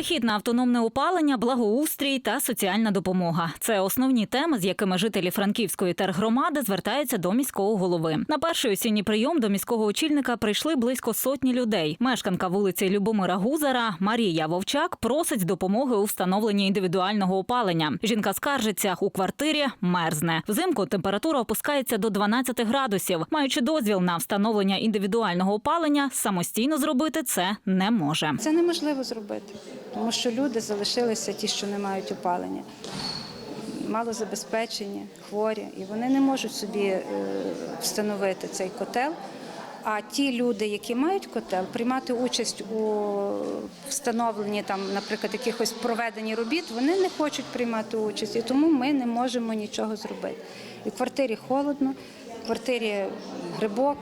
Перехід на автономне опалення, благоустрій та соціальна допомога це основні теми, з якими жителі Франківської тергромади звертаються до міського голови. На перший осінній прийом до міського очільника прийшли близько сотні людей. Мешканка вулиці Любомира Гузара Марія Вовчак просить допомоги у встановленні індивідуального опалення. Жінка скаржиться у квартирі мерзне. Взимку температура опускається до 12 градусів. Маючи дозвіл на встановлення індивідуального опалення, самостійно зробити це не може. Це неможливо зробити, тому що люди залишилися ті, що не мають опалення, малозабезпечені, хворі, і вони не можуть собі е, встановити цей котел. А ті люди, які мають котел, приймати участь у встановленні там, наприклад, якихось проведенні робіт, вони не хочуть приймати участь, і тому ми не можемо нічого зробити. І в квартирі холодно, в квартирі грибок,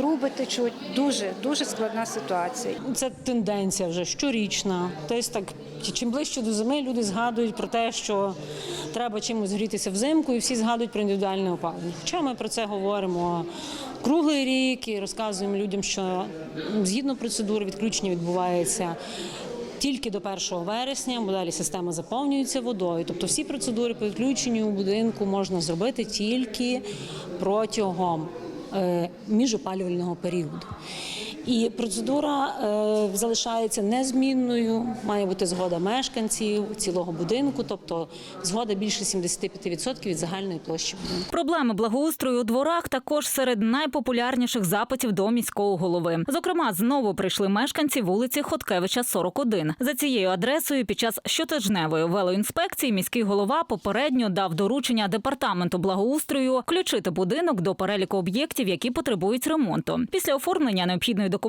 труби течуть. Дуже дуже складна ситуація. Це тенденція вже щорічна. Тобто так, чим ближче до зими люди згадують про те, що треба чимось грітися взимку, і всі згадують про індивідуальне опалення. Хоча ми про це говоримо круглий рік і розказуємо людям, що згідно процедури відключення відбувається. Тільки до 1 вересня, бо далі система заповнюється водою. Тобто всі процедури по відключенню у будинку можна зробити тільки протягом міжопалювального періоду. І процедура е, залишається незмінною. Має бути згода мешканців цілого будинку, тобто згода більше 75% від загальної площі. Проблеми благоустрою у дворах також серед найпопулярніших запитів до міського голови. Зокрема, знову прийшли мешканці вулиці Хоткевича, 41. За цією адресою під час щотижневої велоінспекції міський голова попередньо дав доручення департаменту благоустрою включити будинок до переліку об'єктів, які потребують ремонту. Після оформлення необхідної документації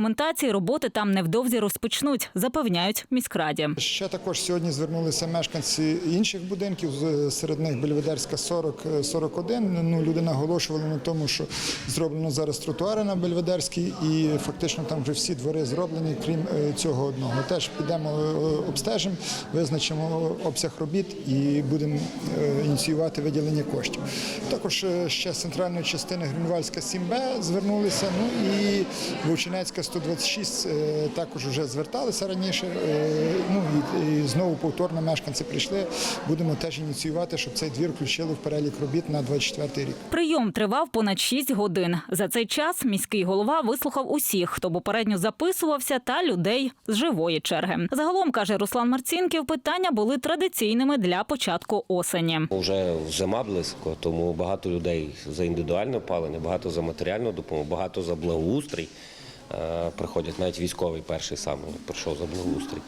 роботи там невдовзі розпочнуть, запевняють міськраді. Ще також сьогодні звернулися мешканці інших будинків, серед них Бельведерська 40, е, 41. Ну, люди наголошували на тому, що зроблено зараз тротуари на Бельведерській, і фактично там вже всі двори зроблені, крім е, цього одного. Теж підемо е, обстежимо, визначимо обсяг робіт і будемо е, ініціювати виділення коштів. Також е, ще з центральної частини Грюнвальська 7Б звернулися. Ну і Вовчинецька 126 е, також вже зверталися раніше. е, Ну і, і знову повторно мешканці прийшли. Будемо теж ініціювати, щоб цей двір включили в перелік робіт на 24 рік. Прийом тривав понад 6 годин. За цей час міський голова вислухав усіх, хто попередньо записувався, та людей з живої черги. Загалом каже Руслан Марцінків, питання були традиційними для початку осені. Вже зима близько, тому багато людей за індивідуальне опалення, багато за матеріальну допомогу, багато за благоустрій. Е, Приходять навіть військовий перший саме прийшов за благоустрій.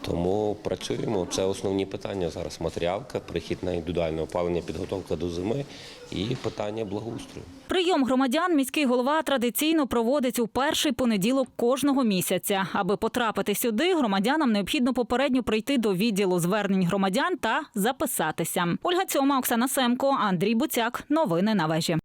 Тому працюємо. Це основні питання зараз. Матеріалка, прихід на індивідуальне опалення, підготовка до зими і питання благоустрою. Прийом громадян міський голова традиційно проводить у перший понеділок кожного місяця. Аби потрапити сюди, громадянам необхідно попередньо прийти до відділу звернень громадян та записатися. Ольга Цьома, Оксана Семко, Андрій Буцяк. Новини на вежі.